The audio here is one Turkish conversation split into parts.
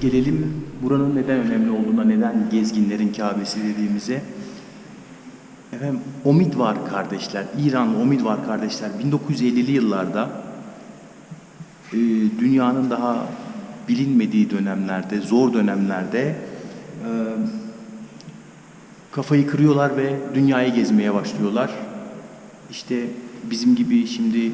gelelim buranın neden önemli olduğuna, neden gezginlerin Kabe'si dediğimize. Efendim Omidvar kardeşler, İran Omidvar kardeşler 1950'li yıllarda e, dünyanın daha bilinmediği dönemlerde, zor dönemlerde e, kafayı kırıyorlar ve dünyayı gezmeye başlıyorlar. İşte bizim gibi şimdi e,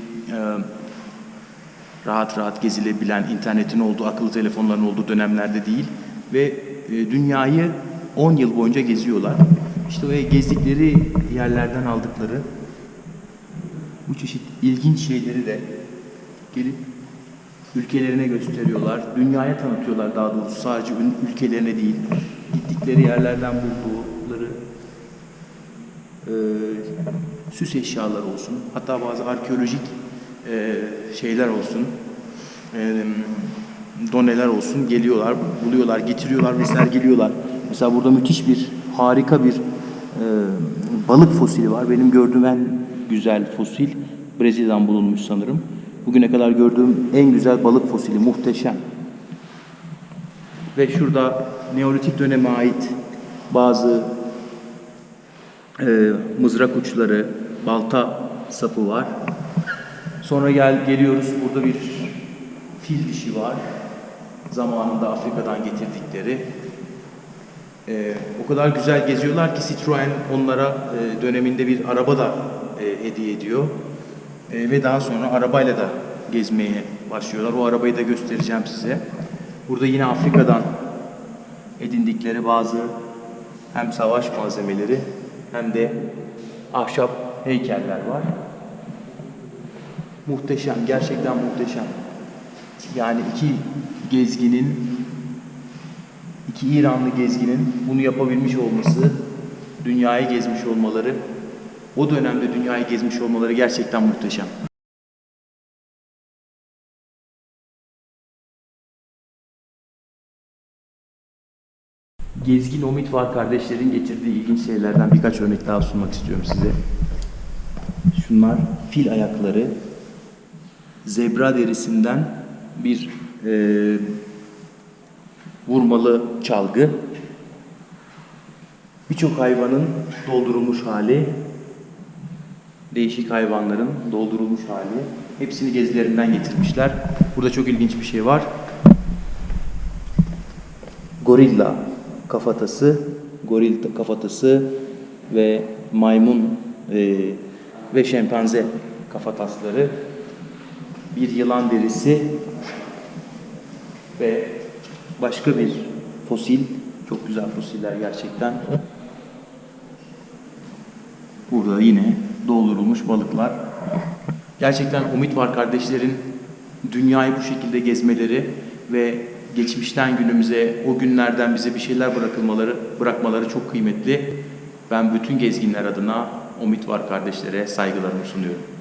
rahat rahat gezilebilen internetin olduğu, akıllı telefonların olduğu dönemlerde değil ve e, dünyayı 10 yıl boyunca geziyorlar. İşte o gezdikleri yerlerden aldıkları bu çeşit ilginç şeyleri de gelip ülkelerine gösteriyorlar. Dünyaya tanıtıyorlar daha doğrusu sadece ül- ülkelerine değil. Gittikleri yerlerden buldukları e, süs eşyaları olsun. Hatta bazı arkeolojik e, şeyler olsun. E, doneler olsun. Geliyorlar, buluyorlar, getiriyorlar ve sergiliyorlar. Mesela burada müthiş bir, harika bir e, balık fosili var. Benim gördüğüm en güzel fosil Brezilya'dan bulunmuş sanırım. Bugüne kadar gördüğüm en güzel balık fosili. Muhteşem. Ve şurada Neolitik döneme ait bazı e, mızrak uçları, balta sapı var. Sonra gel geliyoruz burada bir fil dişi var. Zamanında Afrika'dan getirdikleri. E, o kadar güzel geziyorlar ki Citroen onlara e, döneminde bir araba da e, hediye ediyor. E, ve daha sonra arabayla da gezmeye başlıyorlar. O arabayı da göstereceğim size. Burada yine Afrika'dan edindikleri bazı hem savaş malzemeleri hem de ahşap heykeller var. Muhteşem, gerçekten muhteşem. Yani iki gezginin, iki İranlı gezginin bunu yapabilmiş olması, dünyayı gezmiş olmaları, o dönemde dünyayı gezmiş olmaları gerçekten muhteşem. Gezgin Omid var kardeşlerin getirdiği ilginç şeylerden birkaç örnek daha sunmak istiyorum size. Şunlar fil ayakları, zebra derisinden bir e, vurmalı çalgı, birçok hayvanın doldurulmuş hali, değişik hayvanların doldurulmuş hali, hepsini gezilerinden getirmişler. Burada çok ilginç bir şey var. Gorilla kafatası, goril kafatası ve maymun e, ve şempanze kafatasları, bir yılan derisi ve başka bir fosil, çok güzel fosiller gerçekten. Burada yine doldurulmuş balıklar. Gerçekten Umit var kardeşlerin dünyayı bu şekilde gezmeleri ve geçmişten günümüze o günlerden bize bir şeyler bırakılmaları bırakmaları çok kıymetli. Ben bütün gezginler adına Umit var kardeşlere saygılarımı sunuyorum.